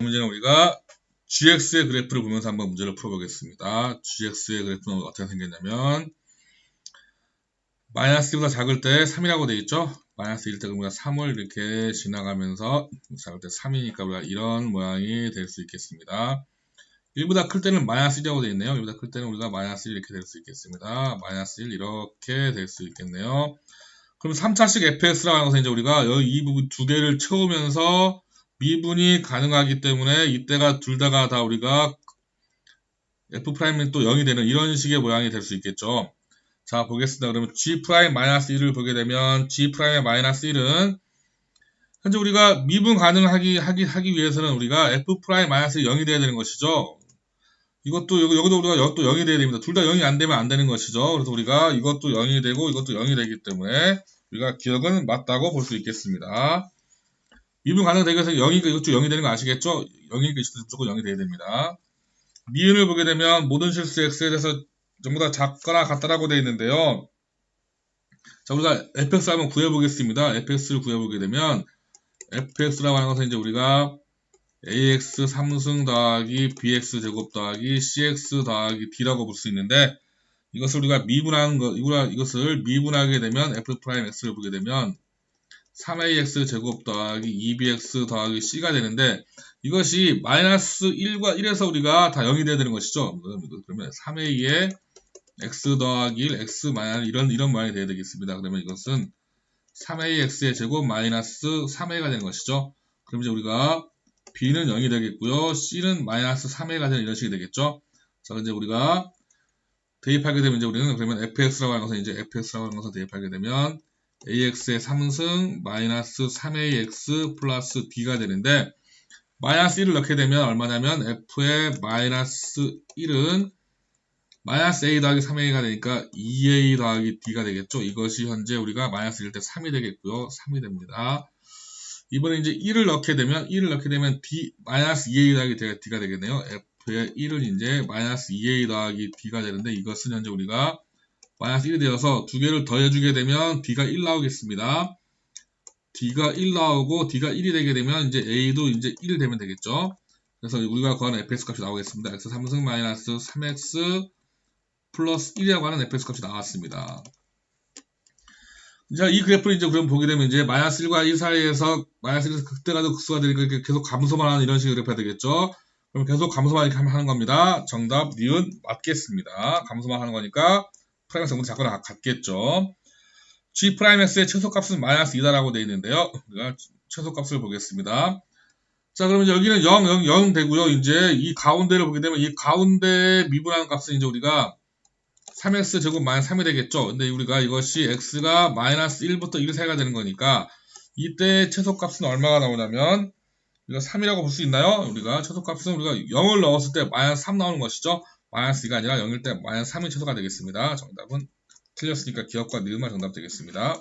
문제는 우리가 GX의 그래프를 보면서 한번 문제를 풀어보겠습니다. GX의 그래프는 어떻게 생겼냐면 마이너스 1보다 작을 때 3이라고 되어 있죠. 마이너스 1때 우리가 3을 이렇게 지나가면서 작을 때 3이니까 우리가 이런 모양이 될 수 있겠습니다. 1보다 클 때는 마이너스 1이라고 되어 있네요. 1보다 클 때는 우리가 마이너스 1 이렇게 될 수 있겠습니다. 마이너스 1 이렇게 될 수 있겠네요. 그럼 3차식 fx라고 하는 것은 이제 우리가 이 부분 두 개를 채우면서 미분이 가능하기 때문에 이때가 둘 다가 다 우리가 f'이 또 0이 되는 이런 식의 모양이 될 수 있겠죠. 자 보겠습니다. 그러면 g'-1을 보게 되면 g'의 마이너스 1은 현재 우리가 미분 가능하기 하기, 하기 위해서는 우리가 f'-0이 돼야 되는 것이죠. 이것도 여기, 여기도 우리가 또 0이 돼야 됩니다. 둘 다 0이 안 되면 안 되는 것이죠. 그래서 우리가 이것도 0이 되고 이것도 0이 되기 때문에 우리가 기억은 맞다고 볼 수 있겠습니다. 미분 가능되기 위해서 0이니까 이것도 0이 되는 거 아시겠죠? 0이니까 이것도 무조건 0이 돼야 됩니다. 미은을 보게 되면 모든 실수 x에 대해서 전부 다 작거나 같다라고 되어 있는데요. 자, 우리가 fx 한번 구해보겠습니다. fx를 구해보게 되면 fx라고 하는 것은 이제 우리가 ax 3승 더하기 bx 제곱 더하기 cx 더하기 d라고 볼 수 있는데 이것을 우리가 미분하는 것, 이것을 미분하게 되면 f'x를 보게 되면 3ax 제곱 더하기 2bx 더하기 c가 되는데 이것이 마이너스 1과 1에서 우리가 다 0이 돼야 되는 것이죠. 그러면 3a에 x 더하기 1, x 마이너스 이런 이런 모양이 돼야 되겠습니다. 그러면 이것은 3ax의 제곱 마이너스 3a가 되는 것이죠. 그럼 이제 우리가 b는 0이 되겠고요. c는 마이너스 3a가 되는 이런 식이 되겠죠. 자, 이제 우리가 대입하게 되면 이제 우리는 그러면 fx라고 하는 것은 이제 fx라고 하는 것을 대입하게 되면 ax의 3승 마이너스 3ax 플러스 b가 되는데 마이너스 1을 넣게 되면 얼마냐면 f의 마이너스 1은 마이너스 a 더하기 3a가 되니까 2a 더하기 d가 되겠죠. 이것이 현재 우리가 마이너스 1때 3이 되겠고요. 3이 됩니다. 이번에 이제 1을 넣게 되면 1을 넣게 되면 d 마이너스 2a 더하기 d가 되겠네요. f의 1은 이제 마이너스 2a 더하기 d가 되는데 이것은 현재 우리가 마이너스 1이 되어서 두 개를 더해주게 되면 d가 1 나오겠습니다. d가 1 나오고 d가 1이 되게 되면 이제 a도 이제 1이 되면 되겠죠. 그래서 우리가 구하는 fx 값이 나오겠습니다. x 3승 마이너스 3x 플러스 1이라고 하는 fx 값이 나왔습니다. 자, 이 그래프를 이제 그럼 보게 되면 이제 마이너스 1과 1 사이에서 마이너스 1에서 극대가도 극수가 되니까 계속 감소만 하는 이런 식의 그래프가 되겠죠. 그럼 계속 감소만 이렇게 하는 겁니다. 정답 니은 맞겠습니다. 감소만 하는 거니까 프라임스 정도 작거나 같겠죠. G 프라임S의 최소값은 마이너스 2다라고 되어 있는데요. 우리가 최소값을 보겠습니다. 자, 그러면 여기는 0, 0, 0 되고요. 이제 이 가운데를 보게 되면 이 가운데 미분하는 값은 이제 우리가 3x 제곱 마이너스 3이 되겠죠. 근데 우리가 이것이 x가 마이너스 1부터 1 사이가 되는 거니까 이때 최소값은 얼마가 나오냐면 우리가 3이라고 볼 수 있나요? 우리가 최소값은 우리가 0을 넣었을 때 마이너스 3 나오는 것이죠. 마이너스 2가 아니라 0일 때 마이너스 3이 최소가 되겠습니다. 정답은 틀렸으니까 기억과 니은만 정답 되겠습니다.